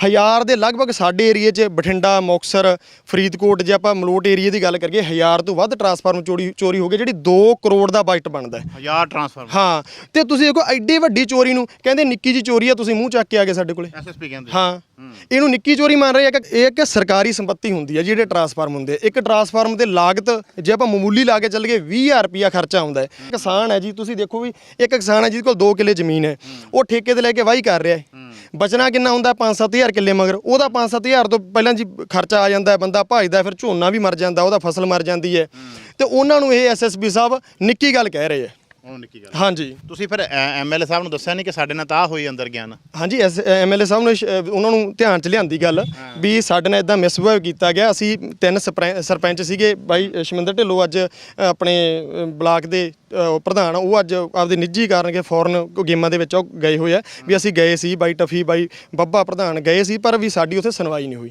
ਹਜ਼ਾਰ ਦੇ ਲਗਭਗ ਸਾਡੇ ਏਰੀਏ 'ਚ ਬਠਿੰਡਾ ਮੁਕਤਸਰ ਫਰੀਦਕੋਟ ਜੇ ਆਪਾਂ ਮਲੋਟ ਏਰੀਏ ਦੀ ਗੱਲ ਕਰੀਏ ਹਜ਼ਾਰ ਤੋਂ ਵੱਧ ਟਰਾਂਸਫਾਰਮ ਚੋਰੀ ਚੋਰੀ ਹੋ ਗਏ ਜਿਹੜੀ 2 ਕਰੋੜ ਦਾ ਬਜਟ ਬਣਦਾ ਹੈ। ਹਜ਼ਾਰ ਟਰਾਂਸਫਾਰਮਰ ਹਾਂ ਤੇ ਤੁਸੀਂ ਦੇਖੋ ਐਡੀ ਵੱਡੀ ਚੋਰੀ ਨੂੰ ਕਹਿੰਦੇ ਨਿੱਕੀ ਜੀ ਚੋਰੀ ਆ ਤੁਸੀਂ ਮੂੰਹ ਚੱਕ ਕੇ ਆ ਗਏ ਸਾਡੇ ਕੋਲੇ। ਐਸਐਸਪੀ ਕਹਿੰਦੇ। ਹਾਂ ਇਹਨੂੰ ਨਿੱਕੀ ਚੋਰੀ ਮੰਨ ਰਹੇ ਆ ਕਿ ਇਹ ਇੱਕ ਸਰਕਾਰੀ ਸੰਪਤੀ ਹੁੰਦੀ ਹੈ ਜਿਹੜੇ ਟਰਾਂਸਫਾਰਮ ਹੁੰਦੇ। ਇੱਕ ਟਰਾਂਸਫਾਰਮ ਤੇ ਲਾਗਤ ਜੇ ਆਪਾਂ ਮਾਮੂਲੀ ਲਾ ਕੇ ਚੱਲ ਗਏ 20000 ਰੁਪਿਆ ਖਰਚਾ ਆਉਂਦਾ ਹੈ। ਕਿਸਾਨ ਹੈ ਜੀ ਤੁਸੀਂ ਦੇਖੋ ਵੀ ਇੱਕ ਕਿਸਾਨ ਹੈ ਜਿਹਦੇ ਕੋਲ 2 ਕਿੱਲੇ ਜ਼ਮੀਨ ਹੈ। ਉਹ ਠੇਕੇ ਤੇ ਲੈ ਕੇ ਵਾਹੀ ਕਰ ਰਿਹਾ ਹੈ। ਬਚਣਾ ਕਿੰਨਾ ਹੁੰਦਾ? 5-7000 ਕਿੱਲੇ ਮਗਰ। ਉਹਦਾ 5-7000 ਤੋਂ ਪਹਿਲਾਂ ਜੀ ਖਰਚਾ ਆ ਜਾਂਦਾ ਹੈ ਬੰਦਾ ਭਜਦਾ ਫਿਰ ਝੋਨਾ ਵੀ ਮਰ ਜਾਂਦਾ ਉਹਦਾ ਫਸਲ ਮਰ ਜਾਂਦੀ ਹੈ। ਤੇ ਉਹਨਾਂ ਨੂੰ ਇਹ ਐਸਐਸਪੀ ਸਾਹਿਬ ਨਿੱਕੀ ਗੱਲ ਕਹਿ ਰਹੇ ਗੱਲ। ਹਾਂਜੀ। ਤੁਸੀਂ ਫਿਰ ਐਮਐਲਏ ਸਾਹਿਬ ਨੂੰ ਦੱਸਿਆ ਨਹੀਂ ਕਿ ਸਾਡੇ ਨਾਲ ਤਾਂ ਆਹ ਹੋਈ ਅੰਦਰ ਗਿਆਨ? ਹਾਂਜੀ ਐਮਐਲਏ ਸਾਹਿਬ ਨੇ ਸ਼- ਉਹਨਾਂ ਨੂੰ ਧਿਆਨ ਚ ਲਿਆਂਦੀ ਗੱਲ ਵੀ ਸਾਡੇ ਨਾਲ ਇਦਾਂ ਮਿਸਬਿਹੇਵ ਕੀਤਾ ਗਿਆ। ਅਸੀਂ ਤਿੰਨ ਸਪਰੈ- ਸਰਪੰਚ ਸੀਗੇ ਬਾਈ ਸ਼ਮਿੰਦਰ ਢਿੱਲੋਂ ਅੱਜ ਅ, ਆਪਣੇ ਅ, ਬਲਾਕ ਦੇ ਅ, ਪ੍ਰਧਾਨ ਉਹ ਅੱਜ ਆਪਦੇ ਨਿੱਜੀ ਕਾਰਨ ਕਿ ਫੋਰਨ ਗੇਮਾਂ ਦੇ ਵਿੱਚ ਉਹ ਗਏ ਹੋਏ ਆ। ਵੀ ਅਸੀਂ ਗਏ ਸੀ ਬਾਈ ਟਫੀ ਬਾਈ ਬੱਬਾ ਪ੍ਰਧਾਨ ਗਏ ਸੀ ਪਰ ਵੀ ਸਾਡੀ ਉੱਥੇ ਸੁਣਵਾਈ ਨਹੀਂ ਹੋਈ।